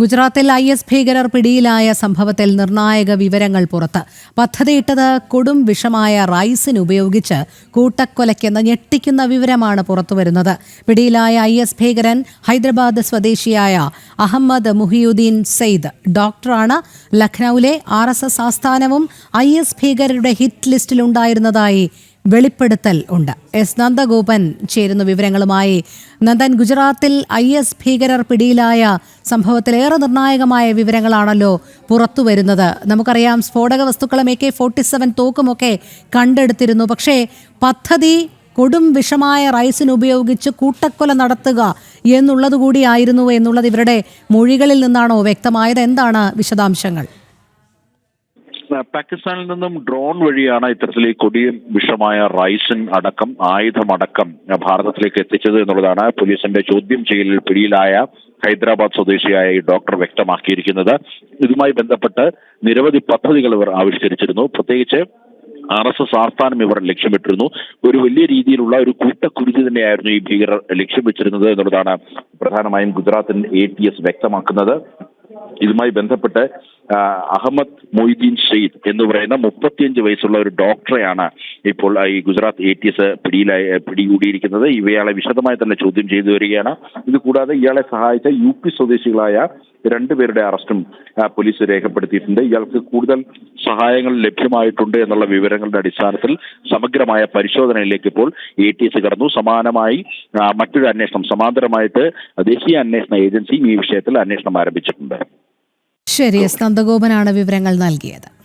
ഗുജറാത്തിൽ I S ഭീകരർ പിടിയിലായ സംഭവത്തിൽ നിർണായക വിവരങ്ങൾ പുറത്ത്. പദ്ധതിയിട്ടത് കൊടും വിഷമായ റൈസിന് ഉപയോഗിച്ച് കൂട്ടക്കൊലയ്ക്കെന്ന ഞെട്ടിക്കുന്ന വിവരമാണ് പുറത്തുവരുന്നത്. പിടിയിലായ ഐ എസ് ഭീകരൻ ഹൈദരാബാദ് സ്വദേശിയായ അഹമ്മദ് മുഹിയുദ്ദീൻ സെയ്ദ് ഡോക്ടറാണ്. ലഖ്നൌവിലെ ആർ എസ് എസ് ആസ്ഥാനവും ഐ എസ് ഭീകരരുടെ ഹിറ്റ് ലിസ്റ്റിലുണ്ടായിരുന്നതായി വെളിപ്പെടുത്തൽ ഉണ്ട്. എസ്. നന്ദഗോപൻ ചേരുന്ന വിവരങ്ങളുമായി നന്ദൻ ഗുജറാത്തിൽ ഐ എസ് ഭീകരർ പിടിയിലായ സംഭവത്തിൽ ഏറെ നിർണായകമായ വിവരങ്ങളാണല്ലോ പുറത്തു വരുന്നത്. നമുക്കറിയാം സ്ഫോടക വസ്തുക്കളും എ കെ ഫോർട്ടി സെവൻ തോക്കുമൊക്കെ കണ്ടെടുത്തിരുന്നു. പക്ഷേ പദ്ധതി കൊടും വിഷമായ റൈസിന് ഉപയോഗിച്ച് കൂട്ടക്കൊല നടത്തുക എന്നുള്ളത് കൂടിയായിരുന്നു എന്നുള്ളത് ഇവരുടെ മൊഴികളിൽ നിന്നാണോ വ്യക്തമായത്? എന്താണ് വിശദാംശങ്ങൾ? പാകിസ്ഥാനിൽ നിന്നും ഡ്രോൺ വഴിയാണ് ഇത്തരത്തിൽ ഈ കൊടിയ വിഷമായ റൈസിൻ അടക്കം ആയുധമടക്കം ഭാരതത്തിലേക്ക് എത്തിച്ചത് എന്നുള്ളതാണ് പോലീസിന്റെ ചോദ്യം ചെയ്യലിൽ പിടിയിലായ ഹൈദരാബാദ് സ്വദേശിയായ ഈ ഡോക്ടർ വ്യക്തമാക്കിയിരിക്കുന്നത്. ഇതുമായി ബന്ധപ്പെട്ട് നിരവധി പദ്ധതികൾ ഇവർ ആവിഷ്കരിച്ചിരുന്നു. പ്രത്യേകിച്ച് ആർ എസ് എസ് ആസ്ഥാനം ഇവർ ലക്ഷ്യമിട്ടിരുന്നു. ഒരു വലിയ രീതിയിലുള്ള ഒരു കൂട്ടക്കുരുതി തന്നെയായിരുന്നു ഈ ഭീകരർ ലക്ഷ്യം വെച്ചിരുന്നത് എന്നുള്ളതാണ് പ്രധാനമായും ഗുജറാത്തിൽ എ ടി എസ് വ്യക്തമാക്കുന്നത്. ഇതുമായി ബന്ധപ്പെട്ട് അഹമ്മദ് മൊയ്തീൻ ഷെയ്ദ് എന്ന് പറയുന്ന മുപ്പത്തിയഞ്ച് വയസ്സുള്ള ഒരു ഡോക്ടറെയാണ് ഇപ്പോൾ ഈ ഗുജറാത്ത് എ ടി എസ് പിടിയിലായി പിടികൂടിയിരിക്കുന്നത്. ഇവയാളെ വിശദമായി തന്നെ ചോദ്യം ചെയ്തു വരികയാണ്. ഇത് കൂടാതെ ഇയാളെ സഹായിച്ച യു പി സ്വദേശികളായ രണ്ടുപേരുടെ അറസ്റ്റും പോലീസ് രേഖപ്പെടുത്തിയിട്ടുണ്ട്. ഇയാൾക്ക് കൂടുതൽ സഹായങ്ങൾ ലഭ്യമായിട്ടുണ്ട് എന്നുള്ള വിവരങ്ങളുടെ അടിസ്ഥാനത്തിൽ സമഗ്രമായ പരിശോധനയിലേക്ക് ഇപ്പോൾ എ ടി എസ് കടന്നു. സമാനമായി മറ്റൊരു അന്വേഷണം സമാന്തരമായിട്ട് ദേശീയ അന്വേഷണ ഏജൻസിയും ഈ വിഷയത്തിൽ അന്വേഷണം ആരംഭിച്ചിട്ടുണ്ട്. ശരി എസ് വിവരങ്ങൾ നൽകിയത്.